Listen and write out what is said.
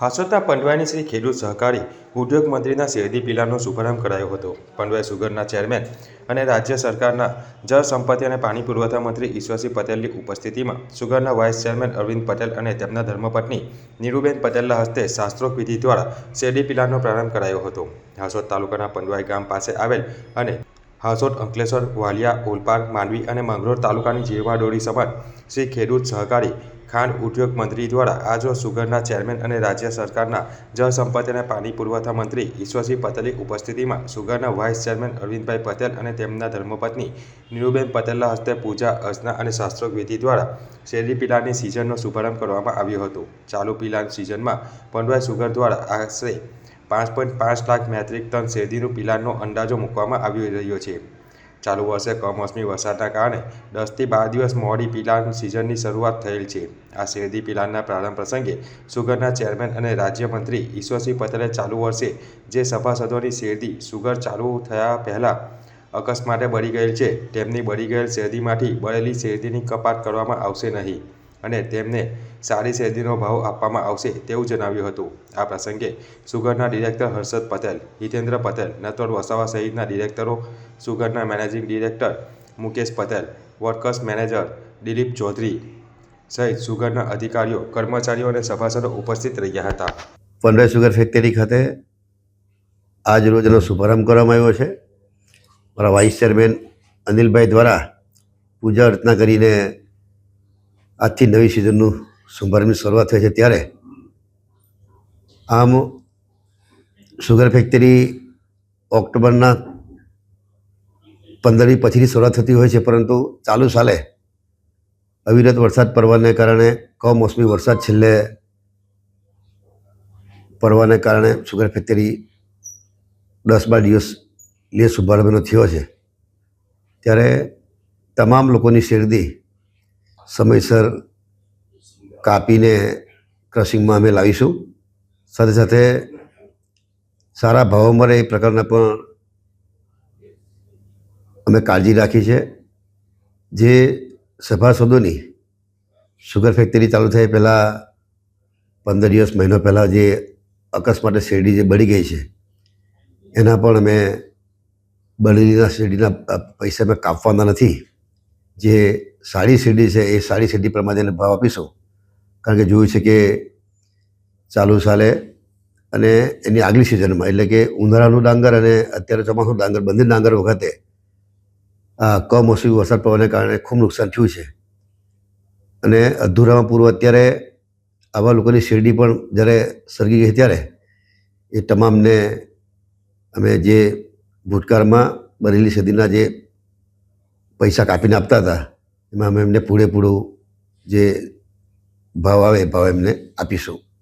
હાસોદના પંડવાઈની શ્રી ખેડૂત સહકારી ઉદ્યોગ મંત્રીના શેરડી પિલાનો શુભારંભ કરાયો હતો. પંડવાઈ સુગરના ચેરમેન અને રાજ્ય સરકારના જળ સંપત્તિ અને પાણી પુરવઠા મંત્રી ઈશ્વરસિંહ પટેલની ઉપસ્થિતિમાં સુગરના વાઇસ ચેરમેન અરવિંદ પટેલ અને તેમના ધર્મપત્ની નીરુબેન પટેલના હસ્તે શાસ્ત્રોક્ત વિધિ દ્વારા શેરડી પિલાનો પ્રારંભ કરાયો હતો. હાસોદ તાલુકાના પંડવાઈ ગામ પાસે આવેલ અને હાસોદ અંકલેશ્વર વાલિયા ઓલપાડ માંડવી અને માંગરોળ તાલુકાની જીવાડોળી સમાન શ્રી ખેડૂત સહકારી ખાંડ ઉદ્યોગ મંત્રી દ્વારા આજરોજ સુગરના ચેરમેન અને રાજ્ય સરકારના જળ સંપત્તિ અને પાણી પુરવઠા મંત્રી ઈશ્વરસિંહ પટેલની ઉપસ્થિતિમાં સુગરના વાઇસ ચેરમેન અરવિંદભાઈ પટેલ અને તેમના ધર્મપત્ની નીરુબેન પટેલના હસ્તે પૂજા, અર્ચના અને શાસ્ત્રોક વિધિ દ્વારા શેરડી પીલાની સિઝનનો શુભારંભ કરવામાં આવ્યો હતો. ચાલુ પીલાની સિઝનમાં પંડવાઈ સુગર દ્વારા આશરે પાંચ પોઈન્ટ પાંચ લાખ મેટ્રિક ટન શેરડીનું પિલાણનો અંદાજો મૂકવામાં આવી રહ્યો છે. ચાલુ વર્ષે કમોસમી વરસાદના કારણે દસથી બાર દિવસ મોડી પિલાણ સિઝનની શરૂઆત થયેલ છે. આ શેરડી પિલાણના પ્રારંભ પ્રસંગે સુગરના ચેરમેન અને રાજ્યમંત્રી ઈશ્વરસિંહ પટેલે ચાલુ વર્ષે જે સભાસદોની શેરડી સુગર ચાલુ થયા પહેલાં અકસ્માતે બળી ગયેલ છે, તેમની બળી ગયેલ શેરડીમાંથી બળેલી શેરડીની કપાત કરવામાં આવશે નહીં અને તેમને સારી શેરડીનો ભાવ આપવામાં આવશે તેવું જણાવ્યું હતું. આ પ્રસંગે સુગરના ડિરેક્ટર હર્ષદ પટેલ, હિતેન્દ્ર પટેલ, નટવર વસાવા સહિતના ડિરેક્ટરો, સુગરના managing director Mukesh Patel, workers manager Dilip Chaudhary સહિત સુગરના અધિકારીઓ, કર્મચારીઓ અને સભાસદો ઉપસ્થિત રહ્યા હતા. પંડ્રા સુગર ફેક્ટરી ખાતે આજ રોજ એનો શુભારંભ કરવામાં આવ્યો છે. મારા વાઇસ ચેરમેન અનિલભાઈ દ્વારા પૂજા અર્ચના કરીને આજથી નવી સિઝનનું શુભારંભની શરૂઆત થઈ છે ત્યારે આમ સુગર ફેક્ટરી ઓક્ટોબરના પંદરમી પછીની શરૂઆત થતી હોય છે, પરંતુ ચાલુ સાલે અવિરત વરસાદ પડવાને કારણે, કમોસમી વરસાદ છેલ્લે પડવાને કારણે સુગર ફેક્ટરી દસ બાર દિવસ લે શુભારંભનો થયો છે. ત્યારે તમામ લોકોની શેરદી સમયસર કાપીને ક્રશિંગમાં અમે લાવીશું. સાથે સાથે સારા ભાવો મળે એ પ્રકારના પણ અમે કાળજી રાખી છે. જે સભાસદોની સુગર ફેક્ટરી ચાલુ થાય પહેલાં પંદર દિવસ મહિનો પહેલાં જે અકસ્માતે શેરડી જે બળી ગઈ છે, એના પણ અમે બળેલીના શેરડીના પૈસા અમે કાપવાના નથી. જે સારી શેરડી છે એ સારી શેરડી પ્રમાણે ભાવ આપીશું. કારણ કે જોયું છે કે ચાલુ સાલે અને એની આગલી સિઝનમાં, એટલે કે ઉનાળાનું ડાંગર અને અત્યારે ચોમાસું ડાંગર, બંને ડાંગર વખતે, આ કમોસમી વરસાદ પડવાને કારણે ખૂબ નુકસાન થયું છે. અને અધૂરામાં પૂર્વ અત્યારે આવા લોકોની શેરડી પણ જ્યારે સળગી ગઈ ત્યારે, એ તમામને અમે જે ભૂતકાળમાં બનેલી સદીના જે પૈસા કાપીને આપતા હતા, એમાં અમે એમને પૂરેપૂરું જે ભાવ આવે ભાવ એમને આપીશું.